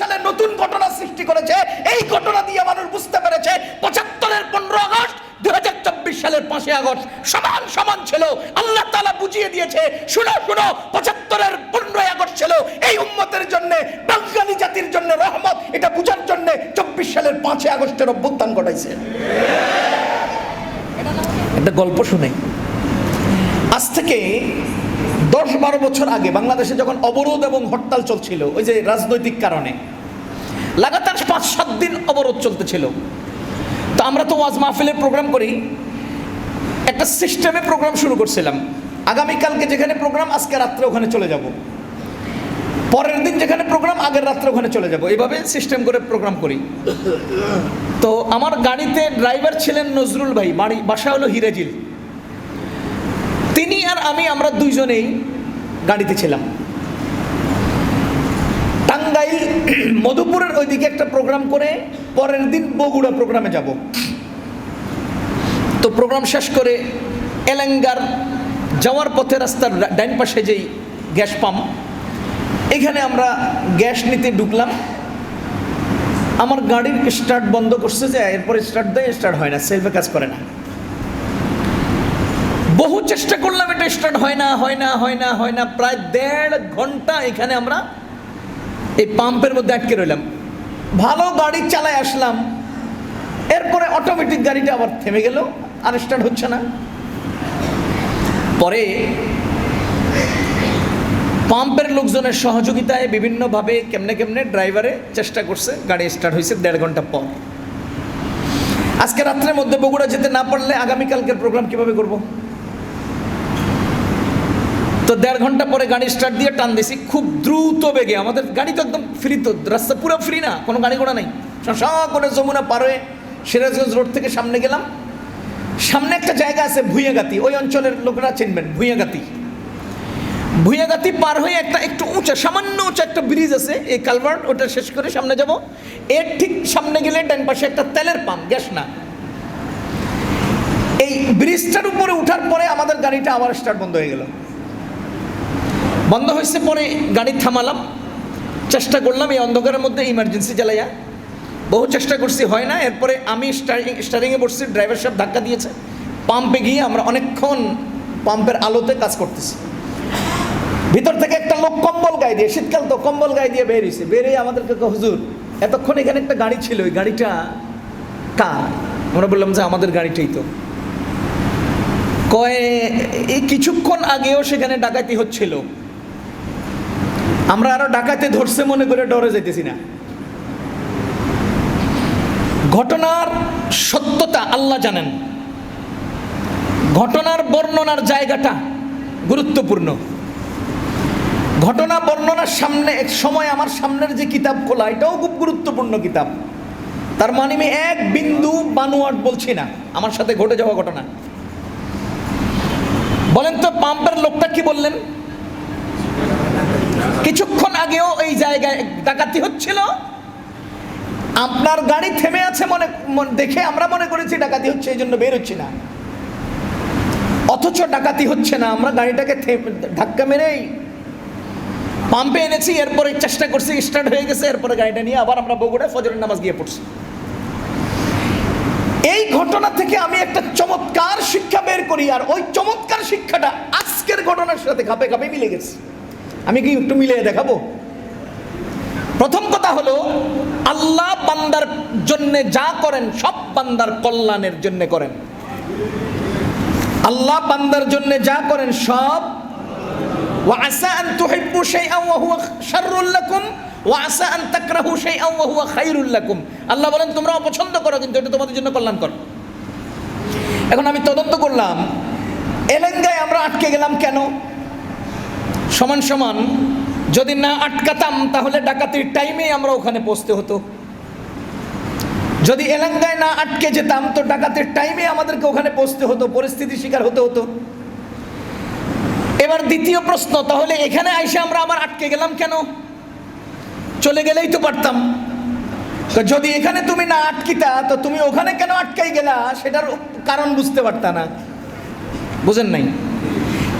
সালে নতুন ঘটনা সৃষ্টি করেছে। এই ঘটনা দিয়ে মানুষ বুঝতে পেরেছে, পঁচাত্তরের পনেরো আগস্ট দুই হাজার চব্বিশ সালের পাঁচই আগস্ট সমান সমান ছিল। আল্লাহ তালা বুঝিয়ে দিয়েছে, শুনো শুনো, পঁচাত্তরের পনেরোই আগস্ট ছিল। এই উম্মতের জন্য বাঙালি জাতির জন্য রহমত, এটা বুঝার জন্য চব্বিশ সালের পাঁচই আগস্টের অভ্যুত্থান ঘটাইছে। একটা গল্প শুনে। আজ থেকে দশ বারো বছর আগে বাংলাদেশে যখন অবরোধ এবং হরতাল চলছিল, ওই যে রাজনৈতিক কারণে, লাগাতার পাঁচ সাত দিন অবরোধ চলতেছিল। তো আমরা তো ওয়াজ মাহফিলের প্রোগ্রাম করি, একটা সিস্টেমে প্রোগ্রাম শুরু করছিলাম। আগামীকালকে যেখানে প্রোগ্রাম আজকে রাত্রে ওখানে চলে যাব। পরের দিন যেখানে প্রোগ্রাম আগের রাত্রে ওখানে চলে যাব। এইভাবে সিস্টেম করে প্রোগ্রাম করি। তো আমার গাড়িতে ড্রাইভার ছিলেন নজরুল ভাই, বাড়ি বাসা হলো হিরাজিল। আমি, আমরা দুইজনেই গাড়িতে ছিলাম। টাঙ্গাইল, মধুপুরের ওইদিকে একটা প্রোগ্রাম করে, পরের দিন বগুড়া প্রোগ্রামে যাব। তো প্রোগ্রাম শেষ করে এলেঙ্গার যাওয়ার পথে রাস্তার ডাইন পাশে যেই গ্যাস পাম্প, এখানে আমরা গ্যাস নিতে ঢুকলাম। আমার গাড়ির স্টার্ট বন্ধ করছে যে, এরপরে স্টার্ট দেয় স্টার্ট হয় না সেলফে কাজ করে না। বহু চেষ্টা করলাম, এটা স্টার্ট হয় না হয় না হয় না হয় না। প্রায় দেড় ঘণ্টা এখানে আমরা এই পাম্পের মধ্যে আটকে রইলাম। ভালো গাড়ি চালায় আসলাম। এরপরে অটোমেটিক গাড়িটা আবার থেমে গেল, আর স্টার্ট হচ্ছে না। পরে পাম্পের লোকজনের সহযোগিতায় বিভিন্নভাবে কেমনে কেমনে ড্রাইভারে চেষ্টা করছে, গাড়ি স্টার্ট হয়েছে দেড় ঘণ্টা পর। আজকে রাত্রের মধ্যে বগুড়া যেতে না পারলে আগামীকালকের প্রোগ্রাম কীভাবে করব? তো দেড় ঘণ্টা পরে গাড়ি স্টার্ট দিয়ে টান দিছি, খুব দ্রুত বেগে। আমাদের গাড়ি তো একদম ফ্রি তো, রাস্তা পুরো ফ্রি না, কোনো গাড়ি ঘোড়া নেই। সব করে যমুনা পার হয়ে সিরাজগঞ্জ রোড থেকে সামনে গেলাম। সামনে একটা জায়গা আছে ভুঁইয়াগাতি, ওই অঞ্চলের লোকেরা চিনবেন, ভুঁইয়াগাতি। ভুঁইয়াগাতি পার হয়ে একটা একটু উঁচা, সামান্য উঁচা একটা ব্রিজ আছে, এই কালভার্ট ওটা শেষ করে সামনে যাব। এর ঠিক সামনে গেলে ডান পাশে একটা তেলের পাম্প, গ্যাস না। এই ব্রিজটার উপরে উঠার পরে আমাদের গাড়িটা আবার স্টার্ট বন্ধ হয়ে গেল। বন্ধ হয়েছে পরে গাড়ি থামালাম। চেষ্টা করলাম এই অন্ধকারের মধ্যে ইমার্জেন্সি জ্বালাইয়া বহু চেষ্টা করছি, হয় না। এরপরে আমি স্টারিং স্টারিংয়ে বসছি ড্রাইভার সাহেব ধাক্কা দিয়েছে। পাম্পে গিয়ে আমরা অনেকক্ষণ পাম্পের আলোতে কাজ করতেছি। ভিতর থেকে একটা লোক কম্বল গায়ে দিয়ে, শীতকাল তো কম্বল গায়ে দিয়ে বেরিয়েছে বেরিয়ে আমাদেরকে হুজুর, এতক্ষণ এখানে একটা গাড়ি ছিল, ওই গাড়িটা কার? আমরা বললাম, যে আমাদের গাড়িটাই তো। কয়ে এই কিছুক্ষণ আগেও সেখানে ডাকাতি হচ্ছিল। আমরা আরও ডাকাতে ধরছে মনে করে ডরে যেতেছি না। ঘটনার সত্যতা আল্লাহ জানেন। ঘটনার বর্ণনার জায়গাটা গুরুত্বপূর্ণ। ঘটনা বর্ণনার সামনে এক সময় আমার সামনের যে কিতাব খোলা, এটাও খুব গুরুত্বপূর্ণ কিতাব। তার মানে আমি এক বিন্দু বানুয়াট বলছি না, আমার সাথে ঘটে যাওয়া ঘটনা। বলেন তো, পাম্পের লোকটা কি বললেন? কিছুক্ষণ আগেও এই জায়গায় ডাকাতি হচ্ছিল। আপনার গাড়ি থেমে আছে মনে দেখে আমরা মনে করেছি ডাকাতি হচ্ছে, এই জন্য বের হচ্ছি না। অথচ ডাকাতি হচ্ছে না, আমরা গাড়িটাকে ধাক্কা মেরেই পাম্পে এনেছি, এরপরে চেষ্টা করছি, স্টার্ট হয়ে গেছে, এরপরে গাড়িটা নিয়ে আবার আমরা বগুড়ায় ফজরের নামাজ গিয়ে পড়ছি। এই ঘটনা থেকে আমি একটা চমৎকার শিক্ষা বের করি, আর ওই চমৎকার শিক্ষাটা আজকের ঘটনার সাথে খাপে খাপে মিলে গেছে। আমি কি একটু মিলিয়ে দেখাবো প্রথম কথা হলো আল্লাহ বান্দার জন্য যা করেন সব বান্দার কল্যাণের জন্য করেন আল্লাহ বান্দার জন্য যা করেন সব وعسى أن تحبوا شيئا وهو شر لكم وعسى أن تكرهوا شيئا وهو خير لكم আল্লাহ বলেন তোমরা অপছন্দ করো কিন্তু এটা তোমাদের জন্য কল্যাণ কর এখন আমি তদন্ত করলাম এলেঙ্গায় আমরা আটকে গেলাম কেন সমান সমান, যদি না আটকাতাম, তাহলে ডাকাতির টাইমে আমরা ওখানে পৌঁছতে হতো। যদি এলাঙ্গায় না আটকে যেতাম, তো ডাকাতের টাইমে আমাদেরকে ওখানে পৌঁছতে হতো পরিস্থিতি শিকার হতে হতো। এবার দ্বিতীয় প্রশ্ন, তাহলে এখানে আইসে আমরা আবার আটকে গেলাম কেন? চলে গেলেই তো পারতাম। যদি এখানে তুমি না আটকিতা, তো তুমি ওখানে কেন আটকাই গেলা? সেটার কারণ বুঝতে পারতা না। বুঝেন নাই?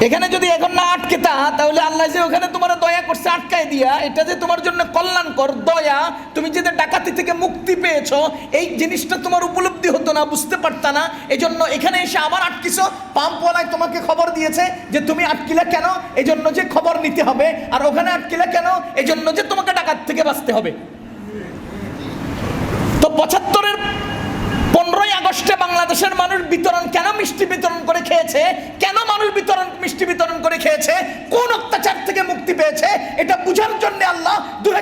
এখানে যদি এখন না আটকেতা তাহলে আল্লাহ যে ওখানে তোমার দয়া করছে, আটকায় দিয়া, এটা যে তোমার জন্য কল্যাণকর, দয়া, তুমি যে ডাকাতি থেকে মুক্তি পেয়েছ, এই জিনিসটা তোমার উপলব্ধি হতো না, বুঝতে পারত না। এই জন্য এখানে এসে আবার আটকিছো। পাম্পওয়ালায় তোমাকে খবর দিয়েছে যে তুমি আটকিলে কেন? এই জন্য যে খবর নিতে হবে। আর ওখানে আটকিলে কেন? এই জন্য যে তোমাকে ডাকাত থেকে বাঁচতে হবে। তো পঁচাত্তরের পনেরোই আগস্টে বাংলাদেশের মানুষ বিতরণ কেন মিষ্টি বিতরণ করে খেয়েছে? কেন মানুষ বিতরণ, মিষ্টি বিতরণ করে খেয়েছে? কোন অত্যাচার থেকে মুক্তি পেয়েছে? এটা বুঝার জন্য আল্লাহ দুই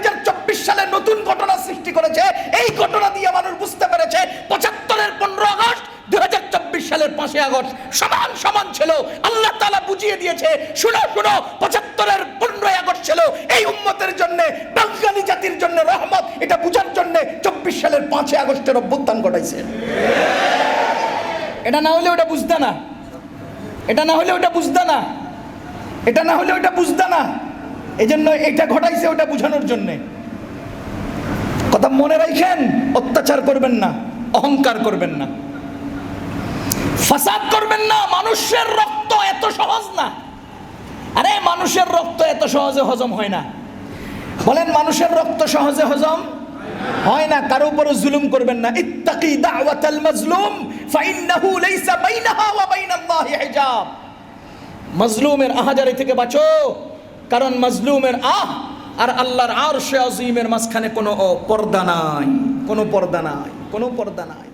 সালে নতুন ঘটনা সৃষ্টি করেছে। এই ঘটনা দিয়ে মানুষ বুঝতে পেরেছে, পঁচাত্তরের পনেরো আগস্ট, দুই হাজার চব্বিশ সালের পাঁচই আগস্ট সমান সমান ছিল। আল্লাহ তালা বুঝিয়ে দিয়েছে, শুনো শুনো, পঁচাত্তরের পনেরোই আগস্ট ছিল। এই উম্মতের জন্য, বাঙালি জাতির জন্য রহমত, এটা জন্য চব্বিশ সালের পাঁচই আগস্টের অভ্যুত্থান ঘটাইছে। এটা না হলে ওটা বুঝতে না। এটা না হলে ওটা বুঝতে না। এটা না হলে ওটা বুঝতে না। এই জন্য এটা ঘটাইছে ওটা বুঝানোর জন্যে। কথা মনে রাখেন, অত্যাচার করবেন না, অহংকার করবেন না। ফাসাদ করবেন না, মানুষের রক্ত এত সহজ না। আরে, মানুষের রক্ত এত সহজে হজম হয় না। বলেন, মানুষের রক্ত সহজে হজম হয় না, কারও উপর জুলুম করবেন না। ইত্তাকি দাওয়াতাল মাজলুম, ফাইন্নাহু লাইসা বাইনাহা ওয়া বাইনাল্লাহি হিজাব। মাজলুমের আহাজারি থেকে বাঁচো, কারণ মাজলুমের আহ আর আল্লাহর আরশে আজিমের মাঝখানে কোনো পর্দা নাই, কোনো পর্দা নাই, কোনো পর্দা নাই।